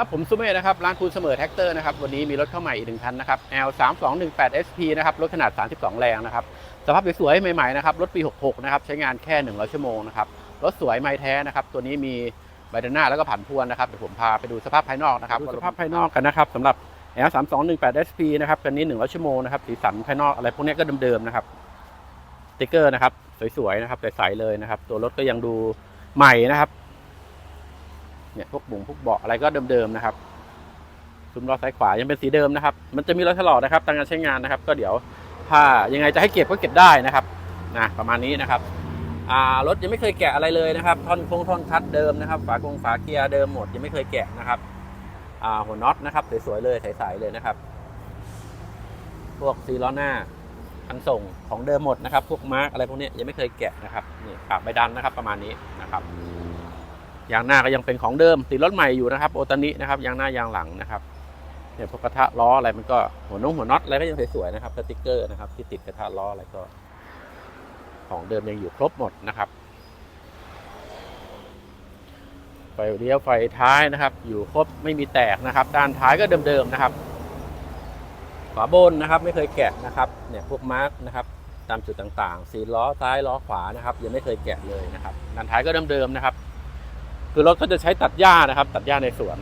ครับผมสุเมธนะครับร้านคูณเสมอแท็กเตอร์นะครับวันนี้มีรถเข้าใหม่อีกหนึ่งคันนะครับ L 3 2 1 8 SP นะครับรถขนาด 32 แรงนะครับสภาพสวยๆใหม่ๆนะครับรถปี 66 นะครับใช้งานแค่ 100 ชั่วโมงนะครับรถสวยไม่แท้นะครับตัวนี้มีใบเดินหน้าแล้วก็ผันพวนนะครับเดี๋ยวผมพาไปดูสภาพภายนอกนะครับดูสภาพภายนอกกันนะครับสำหรับ L 3 2 1 8 SP นะครับคันนี้ 100 ชั่วโมงนะครับสีสันภายนอกอะไรพวกนี้ก็เดิมๆนะครับสติ๊กเกอร์นะครับสวยๆนะครับใสๆเลยนะครับตัวรถก็ยังดูใหม่นะครับ เนี่ยพวกบุงพวกเบาะอะไรก็เดิมๆนะครับซุ้มล้อซ้ายขวายังเป็นสีเดิมนะครับ มันจะมีรอยถลอกนะครับตามการใช้งานนะครับ ก็เดี๋ยวถ้ายังไงจะให้เก็บก็เก็บได้นะครับนะประมาณนี้นะครับรถยังไม่เคยแกะอะไรเลยนะครับท่อนโค้งท่อนคัดเดิมนะครับฝากงฝาเกียร์เดิมหมดยังไม่เคยแกะนะครับหัวน็อตนะครับสวยๆเลยใสๆเลยนะครับ พวกซีล้อหน้าคันส่งของเดิมหมดนะครับ พวกมาร์กอะไรพวกนี้ยังไม่เคยแกะนะครับนี่ปากใบดันนะครับ ประมาณนี้นะครับ ยางหน้าก็ยังเป็นของเดิมติดรถใหม่อยู่นะครับโอตานินะครับยางหน้ายางหลังนะครับเนี่ยพวกกระทะล้ออะไรมันก็หัวน้องหัวน็อตอะไรก็ยังสวยๆนะครับสติกเกอร์นะครับ ที่ติดกระทะล้ออะไรก็ ของเดิมยังอยู่ครบหมดนะครับไฟเลี้ยวไฟท้ายนะครับ อยู่ครบไม่มีแตกนะครับ ด้านท้ายก็เดิมๆนะครับฝาบนนะครับ ไม่เคยแกะนะครับเนี่ยพวกมาร์กนะครับตามจุดต่างๆสีล้อซ้ายล้อขวานะครับ ยังไม่เคยแกะเลยนะครับด้านท้ายก็เดิมๆนะครับ คือรถก็จะใช้ตัดหญ้านะครับ ตัดหญ้าในสวน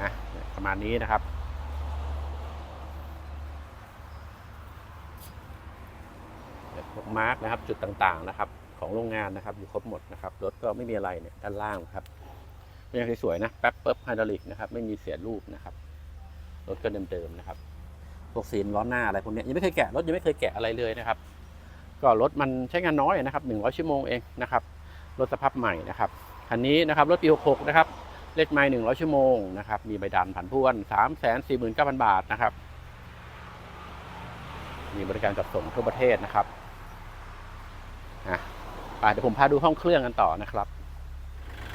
อะประมาณนี้นะครับ พวกมาร์กนะครับ จุดต่างๆนะครับ ของโรงงานนะครับ อยู่ครบหมดนะครับ รถก็ไม่มีอะไรเนี่ยด้านล่างครับก็ยังสวยๆนะแป๊บเปิบไฮดรอลิกนะครับ ไม่มีเสียรูปนะครับ รถก็เดิมๆนะครับ พวกซีนล้อหน้าอะไรพวกนี้ยยังไม่เคยแกะรถยังไม่เคยแกะอะไรเลยนะครับ ก็รถมันใช้งานน้อยนะครับ100 ชั่วโมงเองนะครับรถสภาพใหม่นะครับคันนี้นะครับรถปี 66 นะครับเลขไม้หนึ่งร้อยชั่วโมงนะครับมีใบดันผันพวนสามแสนสี่หมื่นเก้าพันบาทนะครับมีบริการจัดส่งทั่วประเทศนะครับอะไปเดี๋ยวผมพาดูห้องเครื่องกันต่อนะครับ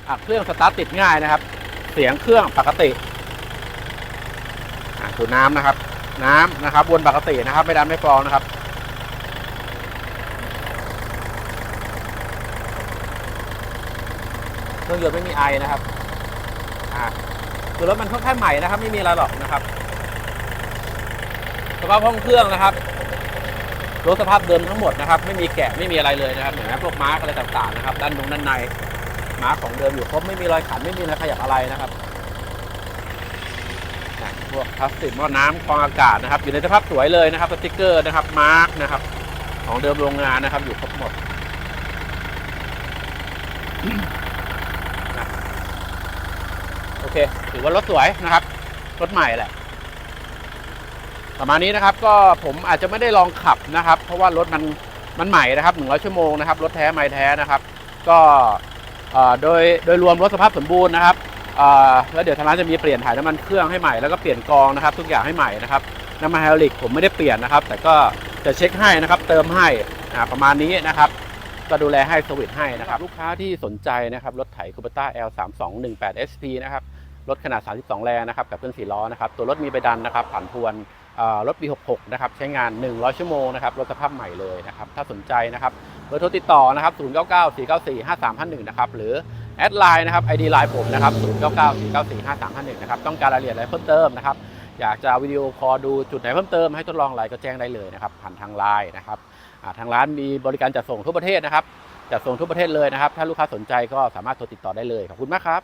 อะเครื่องสตาร์ทติดง่ายนะครับ เสียงเครื่องปกติอะดูน้ำนะครับ น้ำนะครับวนปกตินะครับ ไม่ดันไม่ฟองนะครับ เครื่องยนต์ไม่มีไอนะครับ อ่าคือรถมันค่อนข้างใหม่นะครับ ไม่มีอะไรหรอกนะครับสภาพห้องเครื่องนะครับรถสภาพเดิมทั้งหมดนะครับ ไม่มีแกะไม่มีอะไรเลยนะครับเห็นไหมพวกมาร์กอะไรต่างๆนะครับ ด้านนงด้านในมาร์กของเดิมอยู่ครบไม่มีรอยขันไม่มีอะไรขยับอะไรนะครับพวกพลาสติกหม้อน้ำกรองอากาศนะครับ อยู่ในสภาพสวยเลยนะครับสติ๊กเกอร์นะครับมาร์กนะครับ ของเดิมโรงงานนะครับ อยู่ครบหมด เคถือว่ารถสวยนะครับ รถใหม่แหละ ประมาณนี้นะครับ ก็ผมอาจจะไม่ได้ลองขับนะครับ เพราะว่ารถมันมันใหม่นะครับ100ชั่วโมงนะครับ รถแท้ไม่แท้นะครับ ก็โดยโดยรวมรถสภาพสมบูรณ์นะครับแล้วเดี๋ยวทางร้านจะมีเปลี่ยนถ่ายน้ำมันเครื่องให้ใหม่แล้วก็เปลี่ยนกรองนะครับ ทุกอย่างให้ใหม่นะครับน้ำมันไฮดรอลิกผมไม่ได้เปลี่ยนนะครับ แต่ก็จะเช็คให้นะครับ เติมให้ประมาณนี้นะครับ ก็ดูแลให้สวิตให้นะครับ ลูกค้าที่สนใจนะครับ รถไถคูเปต้า L 3 2 1 8 SP นะครับ รถขนาด 32 แรงนะครับกับเครื่อง4ล้อนะครับตัวรถมีใบดันนะครับผ่านพวนรถปี 66 นะครับใช้งาน 100 ชั่วโมงนะครับรถสภาพใหม่เลยนะครับถ้าสนใจนะครับเบอร์โทรติดต่อนะครับ 099 494 5351 นะครับหรือแอดไลน์นะครับ ID ไลน์ผมนะครับ 099 494 5351 นะครับต้องการรายละเอียดอะไรเพิ่มเติมนะครับอยากจะวิดีโอคอลดูจุดไหนเพิ่มเติมให้ทดลองอะไรก็แจ้งได้เลยนะครับผ่านทางไลน์นะครับทางร้านมีบริการจัดส่งทั่วประเทศนะครับจัดส่งทั่วประเทศเลยนะครับ ถ้าลูกค้าสนใจก็สามารถโทรติดต่อได้เลย ขอบคุณมากครับ